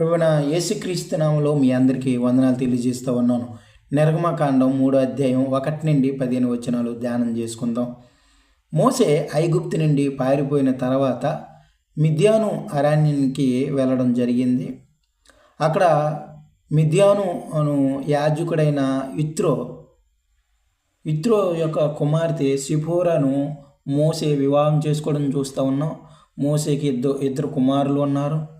ప్రభుణ యేసుక్రీస్తు నామలో మీ అందరికీ వందనాలు తెలియజేస్తూ ఉన్నాను. నిర్గమకాండం మూడో అధ్యాయం ఒకటి నుండి పదిహేను వచనాలు ధ్యానం చేసుకుందాం. మోసే ఐగుప్తు నుండి పారిపోయిన తర్వాత మిథ్యాను అరణ్యానికి వెళ్ళడం జరిగింది. అక్కడ మిథ్యాను అను యాజకుడైన ఇత్రో ఇత్రో యొక్క కుమార్తె సిఫోరాను మోసే వివాహం చేసుకోవడం చూస్తూ ఉన్నాం. మోసేకి ఇద్దరు ఇద్దరు కుమారులు ఉన్నారు.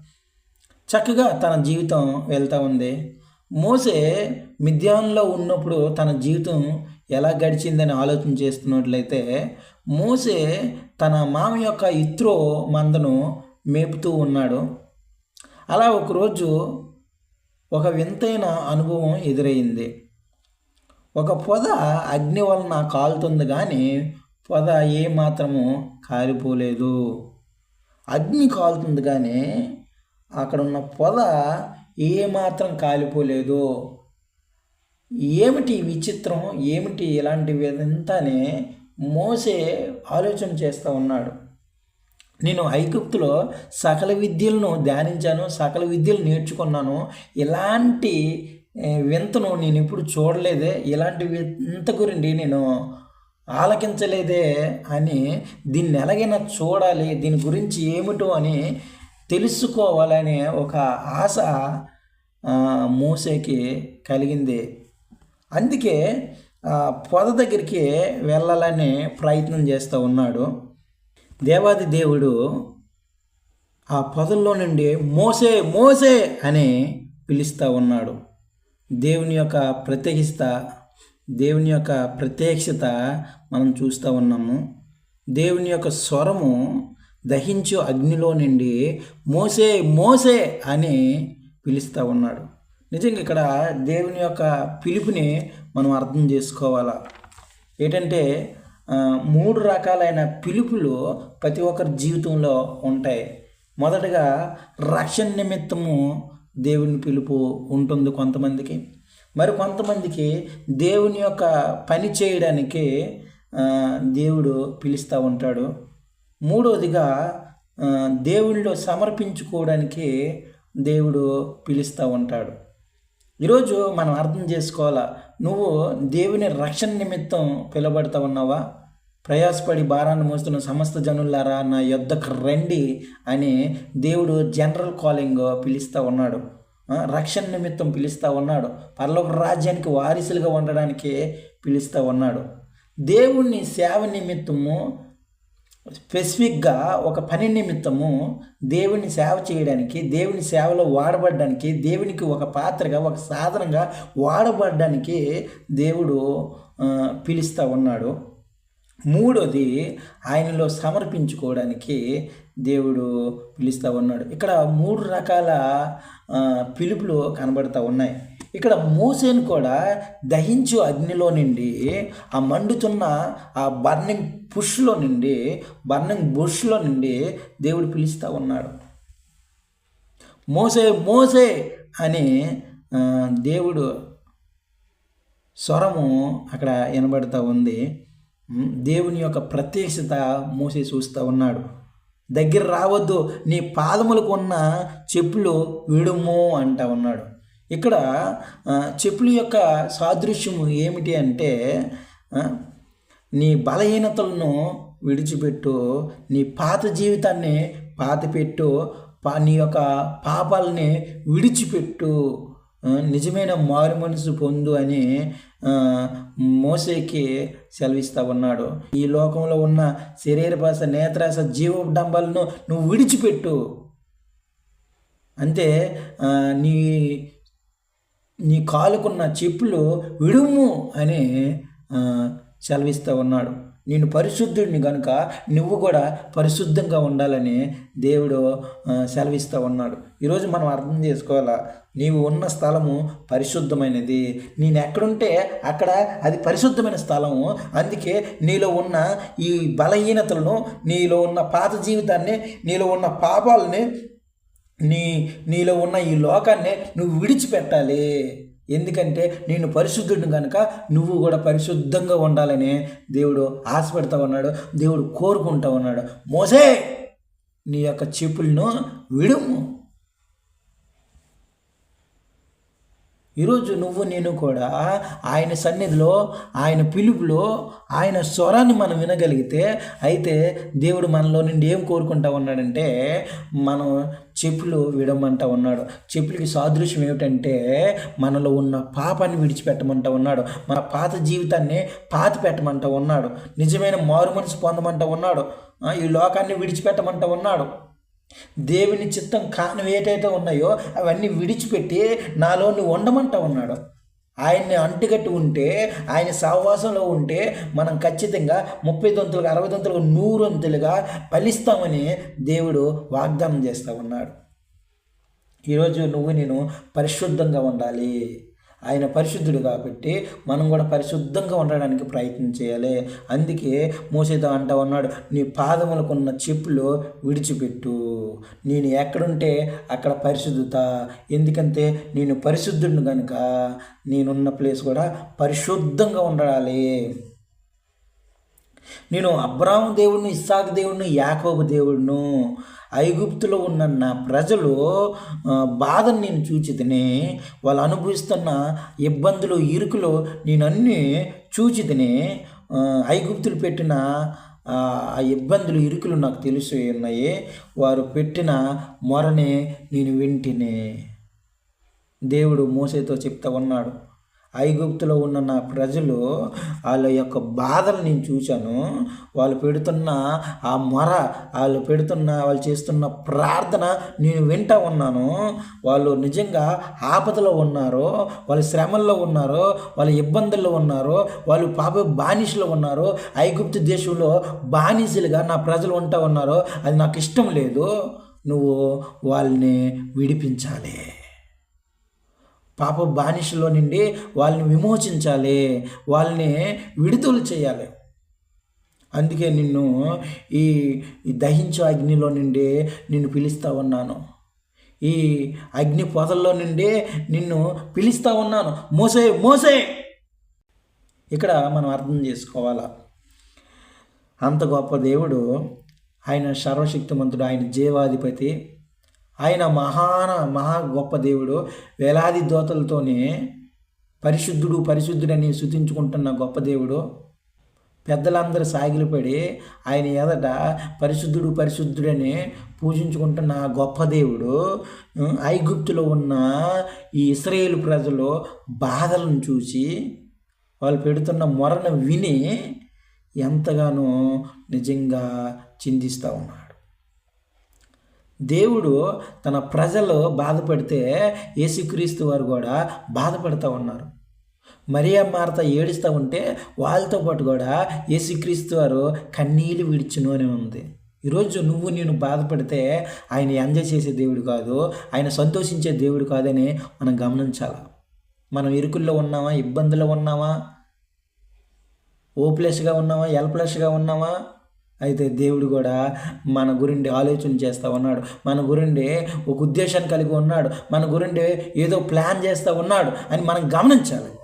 చక్కగా తన జీవితం వెళ్తూ ఉంది. మోసే మిథ్యాన్లో ఉన్నప్పుడు తన జీవితం ఎలా గడిచిందని ఆలోచన చేస్తున్నట్లయితే మోసే తన మామ యొక్క ఇత్రో మందను మేపుతూ ఉన్నాడు. అలా ఒకరోజు ఒక వింతైన అనుభవం ఎదురయ్యింది ఒక పొద అగ్ని వలన కాలుతుంది కానీ పొద ఏ మాత్రము కాలిపోలేదు. అగ్ని కాలుతుంది కానీ అక్కడ ఉన్న పొద ఏమాత్రం కాలిపోలేదు. ఏమిటి విచిత్రం? ఏమిటి ఇలాంటి విధంతానే మోసే ఆలోచన చేస్తూ ఉన్నాడు. నేను ఐగుప్తులో సకల విద్యలను ధ్యానించాను సకల విద్యలు నేర్చుకున్నాను. ఇలాంటి వింతను నేను ఎప్పుడు చూడలేదే. ఇలాంటి వింత గురించి నేను ఆలకించలేదే అని దీన్ని ఎలాగైనా చూడాలి. దీని గురించి ఏమిటో అని తెలుసుకోవాలనే ఒక ఆశ మూసేకి కలిగింది. అందుకే పొద దగ్గరికి వెళ్ళాలని ప్రయత్నం చేస్తూ ఉన్నాడు. దేవాది దేవుడు ఆ పొదల్లో నుండి మోసే మోసే అని పిలుస్తూ ఉన్నాడు. దేవుని యొక్క ప్రత్యేకిస్త దేవుని యొక్క ప్రత్యక్షత మనం చూస్తూ ఉన్నాము. దేవుని యొక్క స్వరము దహించు అగ్నిలో నుండి మోసే మోసే అని పిలుస్తూ ఉన్నాడు. నిజంగా ఇక్కడ దేవుని యొక్క పిలుపుని మనం అర్థం చేసుకోవాలా? ఏంటంటే మూడు రకాలైన పిలుపులు ప్రతి ఒక్కరి జీవితంలో ఉంటాయి. మొదటగా రక్షణ నిమిత్తము దేవుని పిలుపు ఉంటుంది కొంతమందికి. మరి కొంతమందికి దేవుని యొక్క పని చేయడానికి దేవుడు పిలుస్తూ ఉంటాడు. మూడవదిగా దేవుళ్ళో సమర్పించుకోవడానికి దేవుడు పిలుస్తూ ఉంటాడు. ఈరోజు మనం అర్థం చేసుకోవాలా నువ్వు దేవుని రక్షణ నిమిత్తం పిలబడతా ఉన్నావా? ప్రయాసపడి భారాన్ని మోస్తున్న సమస్త జనులారా నా యొద్దకు రండి అని దేవుడు జనరల్ కాలింగ్ పిలుస్తూ ఉన్నాడు. రక్షణ నిమిత్తం పిలుస్తూ ఉన్నాడు. పర్లోక రాజ్యానికి వారిసులుగా ఉండడానికి పిలుస్తూ ఉన్నాడు. దేవుణ్ణి సేవ నిమిత్తము స్పెసిఫిక్గా ఒక పని నిమిత్తము దేవుని సేవ చేయడానికి దేవుని సేవలో వాడబడడానికి దేవునికి ఒక పాత్రగా ఒక సాధనంగా వాడబడడానికి దేవుడు పిలుస్తూ ఉన్నాడు. మూడోది ఆయనలో సమర్పించుకోవడానికి దేవుడు పిలుస్తూ ఉన్నాడు. ఇక్కడ మూడు రకాల పిలుపులు కనబడుతూ ఉన్నాయి. ఇక్కడ మోసేను కూడా దహించు అగ్నిలో నుండి ఆ మండుతున్న ఆ బర్నింగ్ పుష్లో నుండి బర్నింగ్ బుష్లో నుండి దేవుడు పిలుస్తూ ఉన్నాడు. మోసే మోసే అని దేవుడు స్వరము అక్కడ వినబడుతూ ఉంది. దేవుని యొక్క ప్రత్యక్షత మోసే చూస్తూ ఉన్నాడు. దగ్గర రావద్దు నీ పాదములకు ఉన్న చెప్పులు విడుము అంటా ఉన్నాడు. ఇక్కడ చెప్పుల యొక్క సాదృశ్యము ఏమిటి అంటే నీ బలహీనతలను విడిచిపెట్టు నీ పాత జీవితాన్ని పాతపెట్టు పా నీ యొక్క పాపాలని విడిచిపెట్టు నిజమైన మారు మనసు పొందు అని మోసేకి సెలవిస్తా ఉన్నాడు. ఈ లోకంలో ఉన్న శరీరపాస నేత్రాస జీవడంబాలను నువ్వు విడిచిపెట్టు. అంతే నీ నీ కాలుకున్న చెప్పులు విడుము అని సెలవిస్తూ ఉన్నాడు. నేను పరిశుద్ధుడిని కనుక నువ్వు కూడా పరిశుద్ధంగా ఉండాలని దేవుడు సెలవిస్తూ ఉన్నాడు. ఈరోజు మనం అర్థం చేసుకోవాలా? నీవు ఉన్న స్థలము పరిశుద్ధమైనది. నేను ఎక్కడుంటే అక్కడ అది పరిశుద్ధమైన స్థలము. అందుకే నీలో ఉన్న ఈ బలహీనతలను నీలో ఉన్న పాత జీవితాన్ని నీలో ఉన్న పాపాలని నీ నీలో ఉన్న ఈ లోకాన్ని నువ్వు విడిచిపెట్టాలి. ఎందుకంటే నేను పరిశుద్ధుడిని కనుక నువ్వు కూడా పరిశుద్ధంగా ఉండాలని దేవుడు ఆశపడుతూ ఉన్నాడు దేవుడు కోరుకుంటా ఉన్నాడు. మోసే నీ యొక్క చెప్పులను విడుము. ఈరోజు నువ్వు నేను కూడా ఆయన సన్నిధిలో ఆయన పిలుపులో ఆయన స్వరాన్ని మనం వినగలిగితే అయితే దేవుడు మనలో నుండి ఏం కోరుకుంటా ఉన్నాడంటే మనం చెప్పులు విడమంటా ఉన్నాడు. చెప్పులకి సాదృశ్యం ఏమిటంటే మనలో ఉన్న పాపాన్ని విడిచిపెట్టమంటా ఉన్నాడు. మన పాత జీవితాన్ని పాతి పెట్టమంటా ఉన్నాడు. నిజమైన మారు మనసు పొందమంటా ఉన్నాడు. ఈ లోకాన్ని విడిచిపెట్టమంటా ఉన్నాడు. దేవుని చిత్తం కానివి ఏటైతే ఉన్నాయో అవన్నీ విడిచిపెట్టి నాలో నువ్వు ఉండమంటా ఉన్నాడు. ఆయన్ని అంటుకట్టి ఉంటే ఆయన సహవాసంలో ఉంటే మనం ఖచ్చితంగా ముప్పై దొంతులుగా అరవై దొంతులుగా నూరొంతులుగా ఫలిస్తామని దేవుడు వాగ్దానం చేస్తూ ఉన్నాడు. ఈరోజు నువ్వు నేను పరిశుద్ధంగా ఉండాలి. ఆయన పరిశుద్ధుడు కాబట్టి మనం కూడా పరిశుద్ధంగా ఉండడానికి ప్రయత్నం చేయాలి. అందుకే మోసేతో అంటా ఉన్నాడు నీ పాదములకున్న చెప్పులు విడిచిపెట్టు. నేను ఎక్కడుంటే అక్కడ పరిశుద్ధత. ఎందుకంటే నేను పరిశుద్ధుడిని కనుక నేనున్న ప్లేస్ కూడా పరిశుద్ధంగా ఉండాలి. నేను అబ్రాహం దేవుడిని ఇస్సాక్ దేవుడిని యాకోబు దేవుడును ఐగుప్తులో ఉన్న నా ప్రజలు బాధను నేను చూచితిని వాళ్ళు అనుభవిస్తున్న ఇబ్బందులు ఇరుకులు నేను అన్నీ చూచి ఐగుప్తులు పెట్టిన ఆ ఇబ్బందులు ఇరుకులు నాకు తెలిసి ఉన్నాయి. వారు పెట్టిన మొరని నేను వింటినే. దేవుడు మోసేతో చెప్తా ఉన్నాడు. ఐగుప్తులో ఉన్న నా ప్రజలు వాళ్ళ యొక్క బాధలు నేను చూశాను. వాళ్ళు పెడుతున్న ఆ మొర వాళ్ళు పెడుతున్న వాళ్ళు చేస్తున్న ప్రార్థన నేను వింటా ఉన్నాను. వాళ్ళు నిజంగా ఆపదలో ఉన్నారు వాళ్ళు శ్రమల్లో ఉన్నారు వాళ్ళ ఇబ్బందుల్లో ఉన్నారు వాళ్ళు పాప బానిసలు ఉన్నారు ఐగుప్తు దేశంలో బానిసలుగా నా ప్రజలు ఉంటా ఉన్నారు అది నాకు ఇష్టం లేదు. నువ్వు వాళ్ళని విడిపించాలి. పాప బానిసలో నుండి వాళ్ళని విమోచించాలి వాళ్ళని విడుదల చేయాలి. అందుకే నిన్ను ఈ దహించు అగ్నిలో నుండి నిన్ను పిలుస్తూ ఉన్నాను. ఈ అగ్ని పొదల్లో నుండి నిన్ను పిలుస్తూ ఉన్నాను. మోసే మోసే! ఇక్కడ మనం అర్థం చేసుకోవాలా? అంత గొప్ప దేవుడు ఆయన సర్వశక్తిమంతుడు ఆయన జీవాధిపతి ఆయన మహాన మహా గొప్ప దేవుడు. వేలాది దోతలతోనే పరిశుద్ధుడు పరిశుద్ధుడని శుతించుకుంటున్న గొప్ప దేవుడు. పెద్దలందరూ సాగిలిపడి ఆయన ఎదట పరిశుద్ధుడు పరిశుద్ధుడని పూజించుకుంటున్న ఆ గొప్ప దేవుడు. ఐగుప్తులో ఉన్న ఈ ఇస్రాయేల్ ప్రజలు బాధలను చూసి వాళ్ళు పెడుతున్న మొరను విని ఎంతగానో నిజంగా చిందిస్తూ ఉన్నాడు దేవుడు తన ప్రజలు బాధపడితే యేసుక్రీస్తు వారు కూడా బాధపడుతూ ఉన్నారు. మరియా మార్త ఏడుస్తూ ఉంటే వాళ్ళతో పాటు కూడా యేసుక్రీస్తు వారు కన్నీళ్ళు విడిచును అని ఉంది. ఈరోజు నువ్వు నేను బాధపడితే ఆయన ఎంజాయ్ చేసే దేవుడు కాదు ఆయన సంతోషించే దేవుడు కాదని మనం గమనించాలి? మనం ఇరుకుల్లో ఉన్నామా? ఇబ్బందుల్లో ఉన్నామా? ఓప్లెస్గా ఉన్నామా? ఎల్ప్లెస్గా ఉన్నామా? అయితే దేవుడు కూడా మన గురించి ఆలోచన చేస్తూ ఉన్నాడు. మన గురించి ఒక ఉద్దేశాన్ని కలిగి ఉన్నాడు. మన గురించి ఏదో ప్లాన్ చేస్తూ ఉన్నాడు అని మనం గమనించాలి.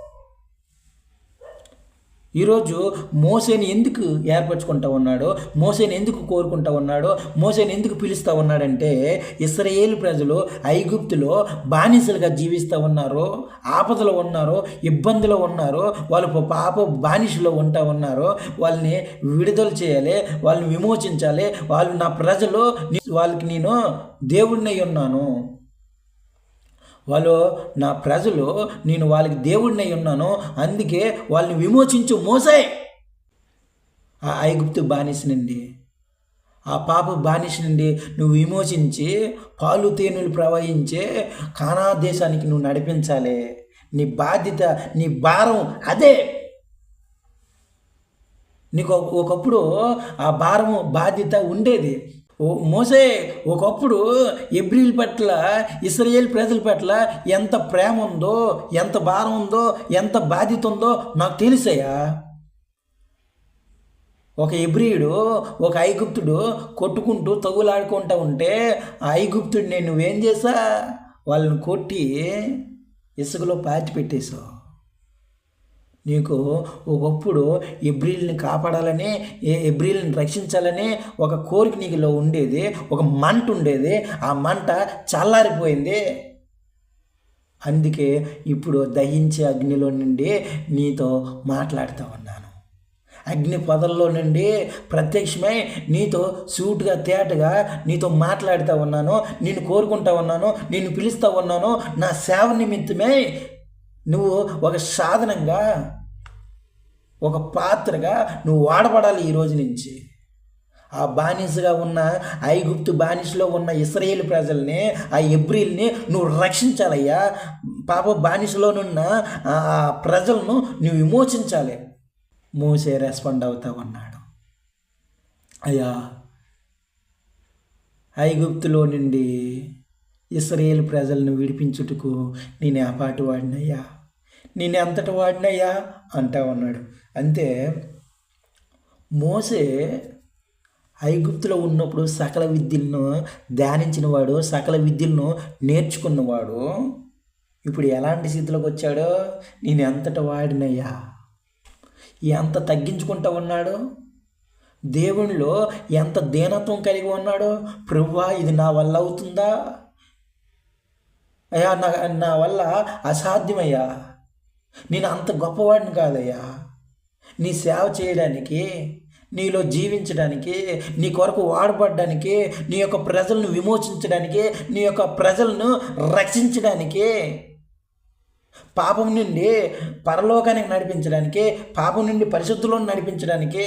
ఈరోజు మోసేని ఎందుకు ఏర్పరచుకుంటా ఉన్నాడో మోసేని ఎందుకు కోరుకుంటా ఉన్నాడో మోసేని ఎందుకు పిలుస్తూ ఉన్నాడంటే ఇస్రాయేల్ ప్రజలు ఐగుప్తులో బానిసలుగా జీవిస్తూ ఉన్నారు ఆపదలో ఉన్నారు ఇబ్బందులో ఉన్నారు వాళ్ళు పాప బానిసలో ఉంటా ఉన్నారు వాళ్ళని విడుదల చేయాలి వాళ్ళని విమోచించాలి వాళ్ళు నా ప్రజలు వాళ్ళకి నేను దేవుడినై ఉన్నాను. వాళ్ళు నా ప్రజలు నేను వాళ్ళకి దేవుడినై ఉన్నాను అందుకే వాళ్ళని విమోచించు మోసే. ఆ ఐగుప్తు బానిస నుండి ఆ పాప బానిస నుండి నువ్వు విమోచించి పాలు తేనెలు ప్రవహించే కానా దేశానికి నువ్వు నడిపించాలి. నీ బాధ్యత నీ భారం అదే. నీకు ఒకప్పుడు ఆ భారము బాధ్యత ఉండేది. ఓ మోసే ఒకప్పుడు ఎబ్రిల్ పట్ల ఇస్రాయేల్ ప్రజల పట్ల ఎంత ప్రేమ ఉందో ఎంత భారం ఉందో ఎంత బాధ్యత ఉందో నాకు తెలుసయ్యా. ఒక ఎబ్రియుడు ఒక ఐగుప్తుడు కొట్టుకుంటూ తగులాడుకుంటూ ఉంటే ఆ ఐగుప్తుడు నేను నువ్వేం చేసా వాళ్ళని కొట్టి ఇసుకలో పాతి పెట్టేశావు నీకు ఒకప్పుడు ఎబ్రిల్ని కాపాడాలని ఏ ఎబ్రిల్ని రక్షించాలని ఒక కోరిక నీకులో ఉండేది ఒక మంట ఉండేది. ఆ మంట చల్లారిపోయింది. అందుకే ఇప్పుడు దహించే అగ్నిలో నుండి నీతో మాట్లాడుతూ ఉన్నాను. అగ్ని పొదల్లో నుండి ప్రత్యక్షమై నీతో సూటుగా తేటగా నీతో మాట్లాడుతూ ఉన్నాను. నేను కోరుకుంటా ఉన్నాను. నేను పిలుస్తూ ఉన్నాను. నా సేవ నిమిత్తమై నువ్వు ఒక సాధనంగా ఒక పాత్రగా నువ్వు వాడబడాలి ఈ రోజు నుంచి. ఆ బానిసగా ఉన్న ఐగుప్తు బానిసలో ఉన్న ఇస్రాయేల్ ప్రజల్ని ఆ ఎబ్రిల్ని నువ్వు రక్షించాలయ్యా. పాప బానిసలోనున్న ఆ ప్రజలను నువ్వు విమోచించాలి. మోసే రెస్పాండ్ అవుతా ఉన్నాడు. అయ్యా ఐగుప్తులో నుండి ఇస్రాయేల్ ప్రజలను విడిపించుటకు నేను ఆ పాటు వాడినయ్యా. నేను ఎంతటి వాడినయ్యా? అంటా ఉన్నాడు. అంతే మోసే ఐగుప్తులో ఉన్నప్పుడు సకల విద్యలను ధ్యానించిన వాడు సకల విద్యలను నేర్చుకున్నవాడు ఇప్పుడు ఎలాంటి స్థితిలోకి వచ్చాడో? నేను ఎంతటి వాడినయ్యా? ఎంత తగ్గించుకుంటా ఉన్నాడు? దేవునిలో ఎంత దీనత్వం కలిగి ఉన్నాడో? ప్రభువా ఇది నా వల్ల అవుతుందా? అయ్యా నా నా వల్ల అసాధ్యమయ్యా? నేను అంత గొప్పవాడిని కాదయ్యా. నీ సేవ చేయడానికి నీలో జీవించడానికి నీ కొరకు వాడబడడానికి నీ యొక్క ప్రజలను విమోచించడానికి నీ యొక్క ప్రజలను రక్షించడానికి పాపం నుండి పరలోకానికి నడిపించడానికి పాపం నుండి పరిశుద్ధులను నడిపించడానికి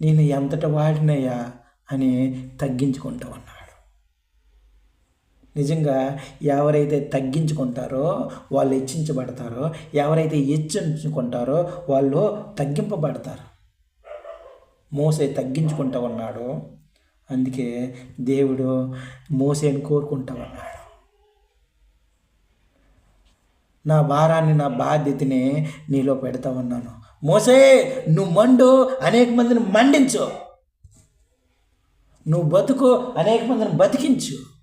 నేను ఎంతటి వాడినయ్యా అని తగ్గించుకుంటా ఉన్నాడు నిజంగా ఎవరైతే తగ్గించుకుంటారో వాళ్ళు హెచ్చించబడతారో ఎవరైతే హెచ్చించుకుంటారో వాళ్ళు తగ్గింపబడతారు. మోసే తగ్గించుకుంటూ ఉన్నాడు. అందుకే దేవుడు మోసేని కోరుకుంటూ ఉన్నాడు. నా భారాన్ని నా బాధ్యతని నీలో పెడతా ఉన్నాను. మోసే నువ్వు మండు అనేక మందిని మండించు. నువ్వు బతుకు అనేక మందిని బతికించు.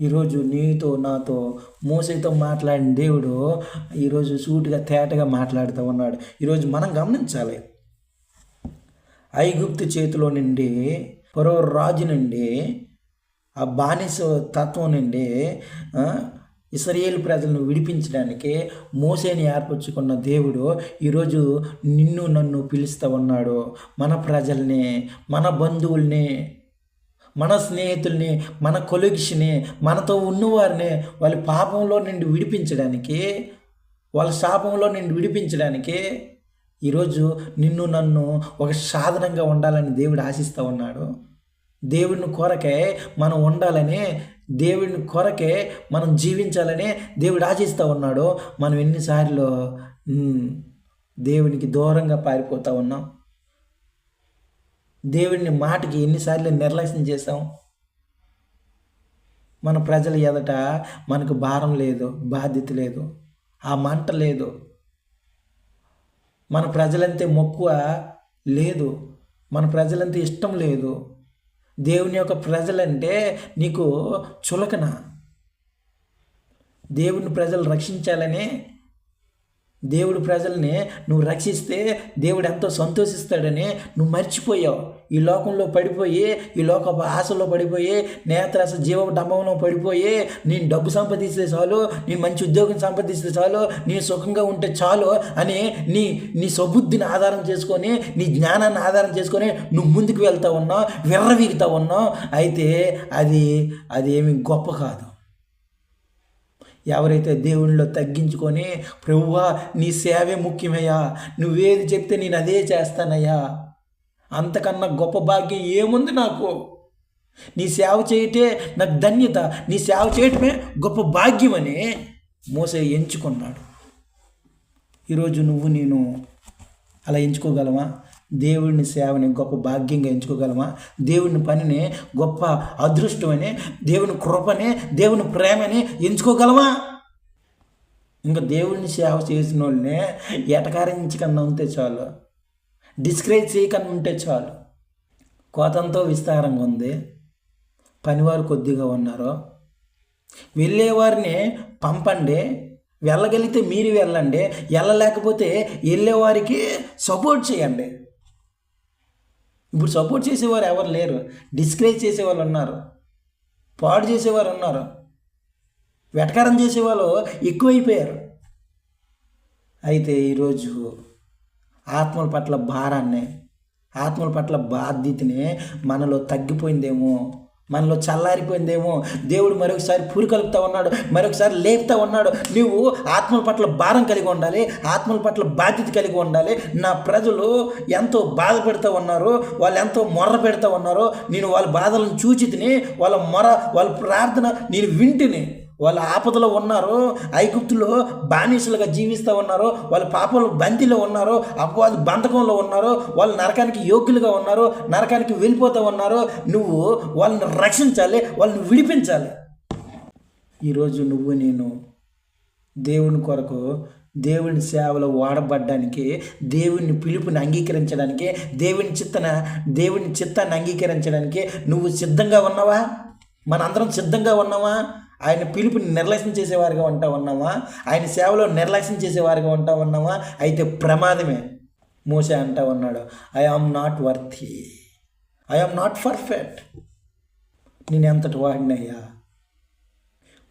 ఈరోజు నీతో నాతో మోసైతో మాట్లాడిన దేవుడు ఈరోజు సూటిగా తేటగా మాట్లాడుతూ ఉన్నాడు. ఈరోజు మనం గమనించాలి. ఐగుప్తు చేతిలో నుండి పరో రాజు నుండి ఆ బానిస తత్వం నుండి ఇస్రాయేల్ ప్రజలను విడిపించడానికి మోసేని ఏర్పరచుకున్న దేవుడు ఈరోజు నిన్ను నన్ను పిలుస్తూ ఉన్నాడు. మన ప్రజల్ని మన బంధువుల్ని మన స్నేహితుల్ని మన కొలిగ్స్ని మనతో ఉన్నవారిని వాళ్ళ పాపంలో నుండి విడిపించడానికి వాళ్ళ శాపంలో నుండి విడిపించడానికి ఈరోజు నిన్ను నన్ను ఒక సాధనంగా ఉండాలని దేవుడు ఆశిస్తూ ఉన్నాడు. దేవుడిని కొరకే మనం ఉండాలని దేవుడిని కొరకే మనం జీవించాలని దేవుడు ఆశిస్తూ ఉన్నాడు. మనం ఎన్నిసార్లు దేవునికి దూరంగా పారిపోతూ ఉన్నాం. దేవుడిని మాటకి ఎన్నిసార్లు నిర్లక్ష్యం చేసాం మన ప్రజల ఎదట మనకు భారం లేదు బాధ్యత లేదు ఆ మంట లేదు. మన ప్రజలంతే మక్కువ లేదు మన ప్రజలంతే ఇష్టం లేదు. దేవుని యొక్క ప్రజలంటే నీకు చులకన. దేవుని ప్రజలు రక్షించాలని దేవుడు ప్రజల్ని నువ్వు రక్షిస్తే దేవుడు ఎంతో సంతోషిస్తాడని నువ్వు మర్చిపోయావు. ఈ లోకంలో పడిపోయి ఈ లోక ఆశలో పడిపోయి నేత్రాస జీవ డంబంలో పడిపోయి నేను డబ్బు సంపాదిస్తే చాలు నేను మంచి ఉద్యోగం సంపాదిస్తే చాలు నేను సుఖంగా ఉంటే చాలు అని నీ నీ సబుద్ధిని ఆధారం చేసుకొని నీ జ్ఞానాన్ని ఆధారం చేసుకొని నువ్వు ముందుకు వెళ్తా ఉన్నావు విర్రవీగుతా ఉన్నావు. అయితే అది అది ఏమి గొప్ప కాదు. ఎవరైతే దేవునిలో తగ్గించుకొని ప్రభువా నీ సేవే ముఖ్యమయ్యా. నువ్వేది చెప్తే నేను అదే చేస్తానయ్యా. అంతకన్నా గొప్ప భాగ్యం ఏముంది నాకు? నీ సేవ చేయటే నాకు ధన్యత. నీ సేవ చేయటమే గొప్ప భాగ్యమని మోసే ఎంచుకున్నాడు. ఈరోజు నువ్వు నేను అలా ఎంచుకోగలవా దేవుడిని సేవని గొప్ప భాగ్యంగా ఎంచుకోగలమా? దేవుని పనిని గొప్ప అదృష్టమని దేవుని కృపని దేవుని ప్రేమని ఎంచుకోగలమా? ఇంకా దేవుడిని సేవ చేసిన వాళ్ళని ఎటకారించకుండా ఉంటే చాలు. డిస్కరేజ్ చేయకన్నా ఉంటే చాలు. కోతంతో విస్తారంగా ఉంది. పనివారు కొద్దిగా ఉన్నారు. వెళ్ళేవారిని పంపండి. వెళ్ళగలిగితే మీరు వెళ్ళండి. వెళ్ళలేకపోతే వెళ్ళేవారికి సపోర్ట్ చేయండి. ఇప్పుడు సపోర్ట్ చేసేవారు ఎవరు లేరు. డిస్కరేజ్ చేసేవాళ్ళు ఉన్నారు. పాడు చేసేవారు ఉన్నారు. వెటకారం చేసేవాళ్ళు ఎక్కువైపోయారు. అయితే ఈరోజు ఆత్మల పట్ల భారాన్ని ఆత్మల పట్ల బాధ్యతని మనలో తగ్గిపోయిందేమో మనలో చల్లారిపోయిందేమో. దేవుడు మరొకసారి పురికలుపుతా ఉన్నాడు మరొకసారి లేపుతా ఉన్నాడు. నువ్వు ఆత్మల పట్ల భారం కలిగి ఉండాలి ఆత్మల పట్ల బాధ్యత కలిగి ఉండాలి. నా ప్రజలు ఎంతో బాధపెడతా ఉన్నారు వాళ్ళు ఎంతో మొర్ర పెడతా ఉన్నారు. నేను వాళ్ళ బాధలను చూచి తిని వాళ్ళ మొర వాళ్ళ ప్రార్థన నేను వింటిని. వాళ్ళ ఆపదలో ఉన్నారు ఐగుప్తులో బానిసలుగా జీవిస్తూ ఉన్నారు వాళ్ళ పాపలు బంతిలో ఉన్నారు అపవాది బంధకంలో ఉన్నారు వాళ్ళు నరకానికి యోగ్యులుగా ఉన్నారు నరకానికి వెళ్ళిపోతూ ఉన్నారు. నువ్వు వాళ్ళని రక్షించాలి వాళ్ళని విడిపించాలి. ఈరోజు నువ్వు నేను దేవుని కొరకు దేవుని సేవలో వాడబడ్డానికి దేవుని పిలుపుని అంగీకరించడానికి దేవుని చిత్తన దేవుని చిత్తాన్ని అంగీకరించడానికి నువ్వు సిద్ధంగా ఉన్నావా? మనందరం సిద్ధంగా ఉన్నావా ఆయన పిలుపుని నిర్లక్ష్యం చేసేవారిగా ఉంటా ఉన్నామా? ఆయన సేవలో నిర్లక్ష్యం చేసేవారిగా ఉంటా ఉన్నామా? అయితే ప్రమాదమే మోసే అంటా ఉన్నాడు. I am not worthy I am not perfect నేను ఎంతటి వాడినయ్యా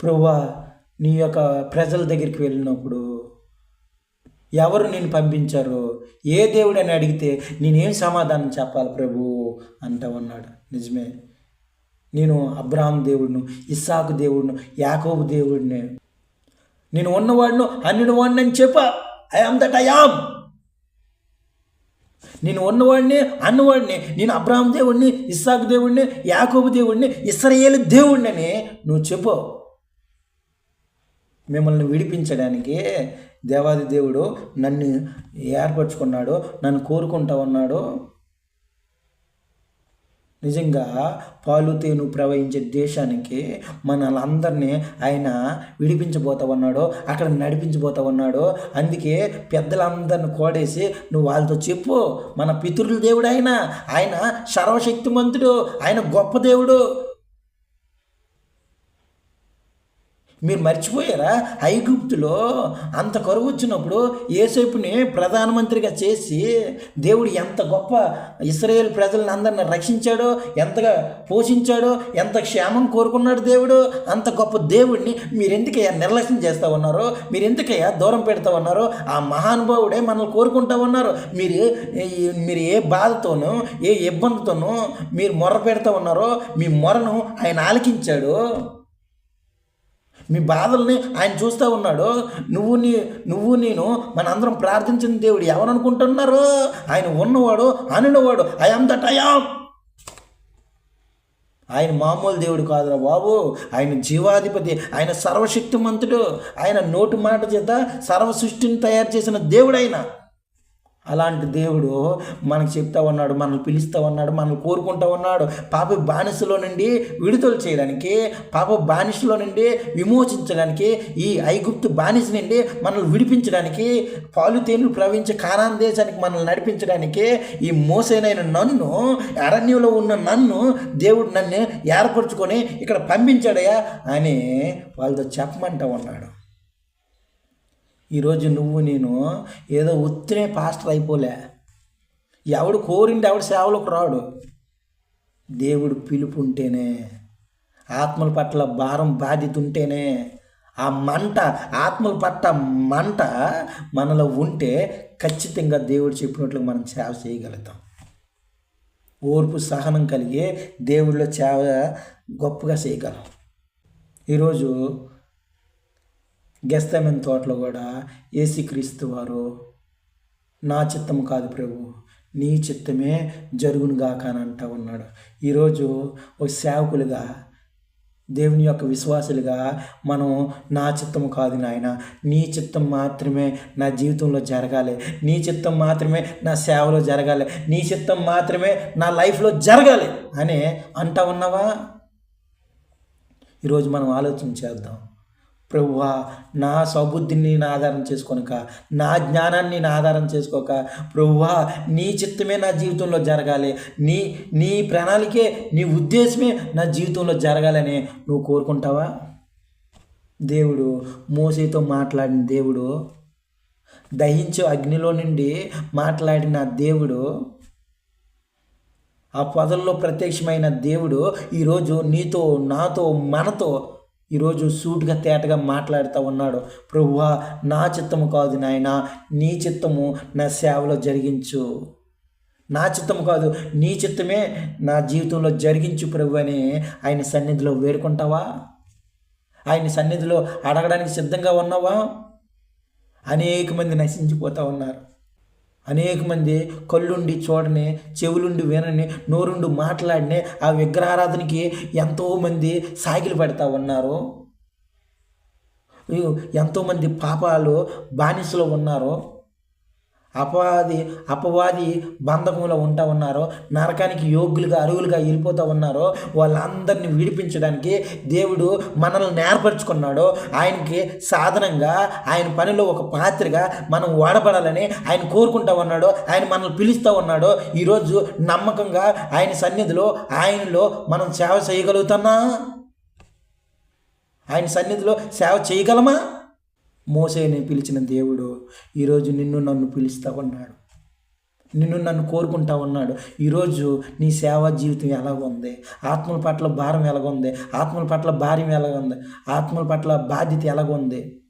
ప్రభువా నీ యొక్క ప్రజల దగ్గరికి వెళ్ళినప్పుడు ఎవరు నేను పంపించారు? ఏ దేవుడు అని అడిగితే నేనేం సమాధానం చెప్పాలి ప్రభు? అంటా ఉన్నాడు. నిజమే. నేను అబ్రాహం దేవుడును ఇస్సాకు దేవుడును యాకోబు దేవుడిని. నేను ఉన్నవాడును అన్నిడు వాడిని అని చెప్ప. I am that I am నేను ఉన్నవాడిని అన్నవాడిని నేను అబ్రాహం దేవుడిని ఇస్సాకు దేవుడిని యాకోబు దేవుడిని ఇస్రయేలు దేవుడిని అని నువ్వు చెప్పు. మిమ్మల్ని విడిపించడానికి దేవాది దేవుడు నన్ను ఏర్పరచుకున్నాడు నన్ను కోరుకుంటా ఉన్నాడు. నిజంగా పాలు తేను ప్రవహించే దేశానికి మనలందరినీ ఆయన విడిపించబోతా ఉన్నాడు అక్కడ నడిపించబోతా ఉన్నాడు అందుకే పెద్దలందరిని కోడేసి నువ్వు వాళ్ళతో చెప్పు మన పితృల దేవుడు ఆయన ఆయన సర్వశక్తిమంతుడు ఆయన గొప్ప దేవుడు. మీరు మర్చిపోయారా? ఐగుప్తులో అంత కరువు వచ్చినప్పుడు ఏసేపుని ప్రధానమంత్రిగా చేసి దేవుడు ఎంత గొప్ప ఇస్రాయేల్ ప్రజలను అందరిని రక్షించాడో ఎంతగా పోషించాడో ఎంత క్షేమం కోరుకున్నాడు దేవుడు అంత గొప్ప దేవుడిని మీరెందుకయ్యా నిర్లక్ష్యం చేస్తూ ఉన్నారో మీరెందుకయ్యా దూరం పెడతా ఉన్నారో ఆ మహానుభావుడే మనల్ని కోరుకుంటా ఉన్నారు. మీరు మీరు ఏ బాధతోనూ ఏ ఇబ్బందితోనూ మీరు మొర్ర పెడతా ఉన్నారో మీ మొరను ఆయన ఆలకించాడు. మీ బాధల్ని ఆయన చూస్తూ ఉన్నాడు. నువ్వు నీ నువ్వు నేను మనందరం ప్రార్థించిన దేవుడు ఎవరనుకుంటున్నారు? ఆయన ఉన్నవాడు అనినవాడు. ఐఎమ్ దట్ ఐఆమ్ ఆయన మామూలు దేవుడు కాదురా బాబు. ఆయన జీవాధిపతి ఆయన సర్వశక్తిమంతుడు. ఆయన నోటి మాట చేత సర్వ సృష్టిని తయారు చేసిన దేవుడు ఆయన అలాంటి దేవుడు మనకు చెప్తా ఉన్నాడు మనల్ని పిలుస్తూ ఉన్నాడు మనల్ని కోరుకుంటూ ఉన్నాడు. పాప బానిసలో నుండి విడుదల చేయడానికి పాప బానిసలో నుండి విమోచించడానికి ఈ ఐగుప్తు బానిస నుండి మనల్ని విడిపించడానికి పాలుతేను ప్రవహించే కానాన్ దేశానికి మనల్ని నడిపించడానికి ఈ మోసైన నన్ను అరణ్యంలో ఉన్న నన్ను దేవుడు నన్ను ఏర్పరచుకొని ఇక్కడ పంపించాడయా అని వాళ్ళతో చెప్పమంటా ఉన్నాడు. ఈరోజు నువ్వు నేను ఏదో ఉత్తినే పాస్టర్ అయిపోలే. ఎవడు కోరిండి ఎవడు సేవలకు రాడు. దేవుడు పిలుపు ఉంటేనే ఆత్మల పట్ల భారం బాధ్యత ఉంటేనే ఆ మంట ఆత్మల పట్ల మంట మనలో ఉంటే ఖచ్చితంగా దేవుడు చెప్పినట్లు మనం సేవ చేయగలుగుతాం. ఓర్పు సహనం కలిగి దేవుడిలో సేవ గొప్పగా చేయగలం. ఈరోజు గెస్తమైన తోటలో కూడా ఏసుక్రీస్తు వారు నా చిత్తం కాదు ప్రభు నీ చిత్తమే జరుగును గాక అని అంటూ ఉన్నాడు. ఈరోజు ఒక సేవకులుగా దేవుని యొక్క విశ్వాసులుగా మనం నా చిత్తం కాదు నాయన నీ చిత్తం మాత్రమే నా జీవితంలో జరగాలి నీ చిత్తం మాత్రమే నా సేవలో జరగాలి నీ చిత్తం మాత్రమే నా లైఫ్లో జరగాలి అని అంటా ఉన్నావా? ఈరోజు మనం ఆలోచన చేద్దాం. ప్రభువా నా సౌబుద్ధిని నేను ఆధారం చేసుకోనక నా జ్ఞానాన్ని నేను ఆధారం చేసుకోక ప్రభువా నీ చిత్తమే నా జీవితంలో జరగాలి. నీ నీ ప్రణాళికే నీ ఉద్దేశమే నా జీవితంలో జరగాలని నువ్వు కోరుకుంటావా? దేవుడు మోసేతో మాట్లాడిన దేవుడు దహించే అగ్నిలో నుండి మాట్లాడిన దేవుడు ఆ పొదల్లో ప్రత్యక్షమైన దేవుడు ఈరోజు నీతో నాతో మనతో ఈరోజు సూటుగా తేటగా మాట్లాడుతూ ఉన్నాడు. ప్రభువా నా చిత్తము కాదు నాయన నీ చిత్తము నా సేవలో జరిగించు. నా చిత్తము కాదు నీ చిత్తమే నా జీవితంలో జరిగించు ప్రభు అని ఆయన సన్నిధిలో వేడుకుంటావా? ఆయన సన్నిధిలో అడగడానికి సిద్ధంగా ఉన్నావా? అనేక మంది నశించిపోతూ ఉన్నారు. అనేక మంది కళ్ళుండి చూడని చెవులుండి వినని నోరుండి మాట్లాడిని ఆ విగ్రహారాధనకి ఎంతోమంది సాగిలు పెడతా ఉన్నారు. ఎంతోమంది పాపాలు బానిసలో ఉన్నారు. అపవాది అపవాది బంధకంలో ఉంటా ఉన్నారో నరకానికి యోగ్యులుగా అరువులుగా వెళ్ళిపోతూ ఉన్నారో వాళ్ళందరినీ విడిపించడానికి దేవుడు మనల్ని నేర్పరచుకున్నాడు ఆయనకి సాధనంగా ఆయన పనిలో ఒక పాత్రగా మనం వాడబడాలని ఆయన కోరుకుంటా ఉన్నాడు ఆయన మనల్ని పిలుస్తూ ఉన్నాడు ఈరోజు నమ్మకంగా ఆయన సన్నిధిలో ఆయనలో మనం సేవ చేయగలుగుతున్నా ఆయన సన్నిధిలో సేవ చేయగలమా? మోసేని పిలిచిన దేవుడు ఈరోజు నిన్ను నన్ను పిలుస్తూ ఉన్నాడు. నిన్ను నన్ను కోరుకుంటా ఉన్నాడు. ఈరోజు నీ సేవా జీవితం ఎలాగ ఉంది? ఆత్మల పట్ల భారం ఎలాగ ఉంది? ఆత్మల పట్ల భార్యం ఎలాగ ఉంది? ఆత్మల పట్ల బాధ్యత ఎలాగ ఉంది?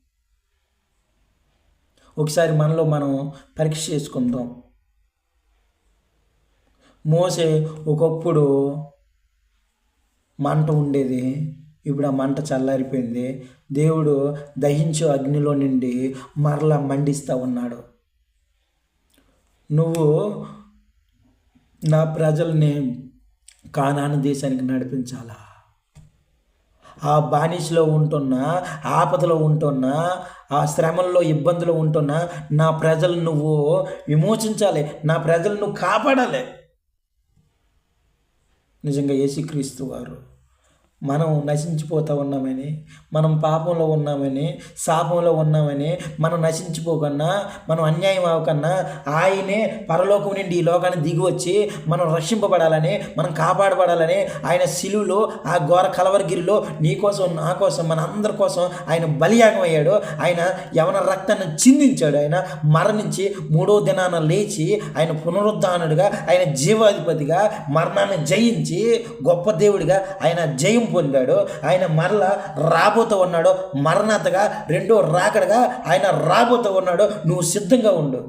ఒకసారి మనలో మనం పరీక్ష చేసుకుందాం. మోసే ఒకప్పుడు మంట ఉండేది. ఇప్పుడు ఆ మంట చల్లారిపోయింది. దేవుడు దహించు అగ్నిలో నుండి మరలా మండిస్తూ ఉన్నాడు. నువ్వు నా ప్రజల్ని కానాను దేశానికి నడిపించాలా? ఆ బానిసలో ఉంటున్న ఆపదలో ఉంటున్న ఆ శ్రమల్లో ఇబ్బందులు ఉంటున్న నా ప్రజలు నువ్వు విమోచించాలి. నా ప్రజలు నువ్వు కాపాడాలి. నిజంగా యేసుక్రీస్తు వారు మనం నశించిపోతూ ఉన్నామని మనం పాపంలో ఉన్నామని శాపంలో ఉన్నామని మనం నశించిపోకన్నా మనం అన్యాయం అవ్వకన్నా ఆయనే పరలోకం నుండి ఈ లోకాన్ని దిగి వచ్చి మనం రక్షింపబడాలని మనం కాపాడబడాలని ఆయన శిలువులో ఆ ఘోర కలవరగిరిలో నీ కోసం నా కోసం మన అందరి కోసం ఆయన బలియాగం అయ్యాడు. ఆయన యవన రక్తాన్ని చిందించాడు. ఆయన మరణించి మూడో దినాన లేచి ఆయన పునరుద్ధానుడిగా ఆయన జీవాధిపతిగా మరణాన్ని జయించి గొప్ప దేవుడిగా ఆయన జయం పొందాడు ఆయన మరల రాబోతూ ఉన్నాడు మరణతగా రెండో రాకడగా ఆయన రాబోతూ ఉన్నాడు నువ్వు సిద్ధంగా ఉండు.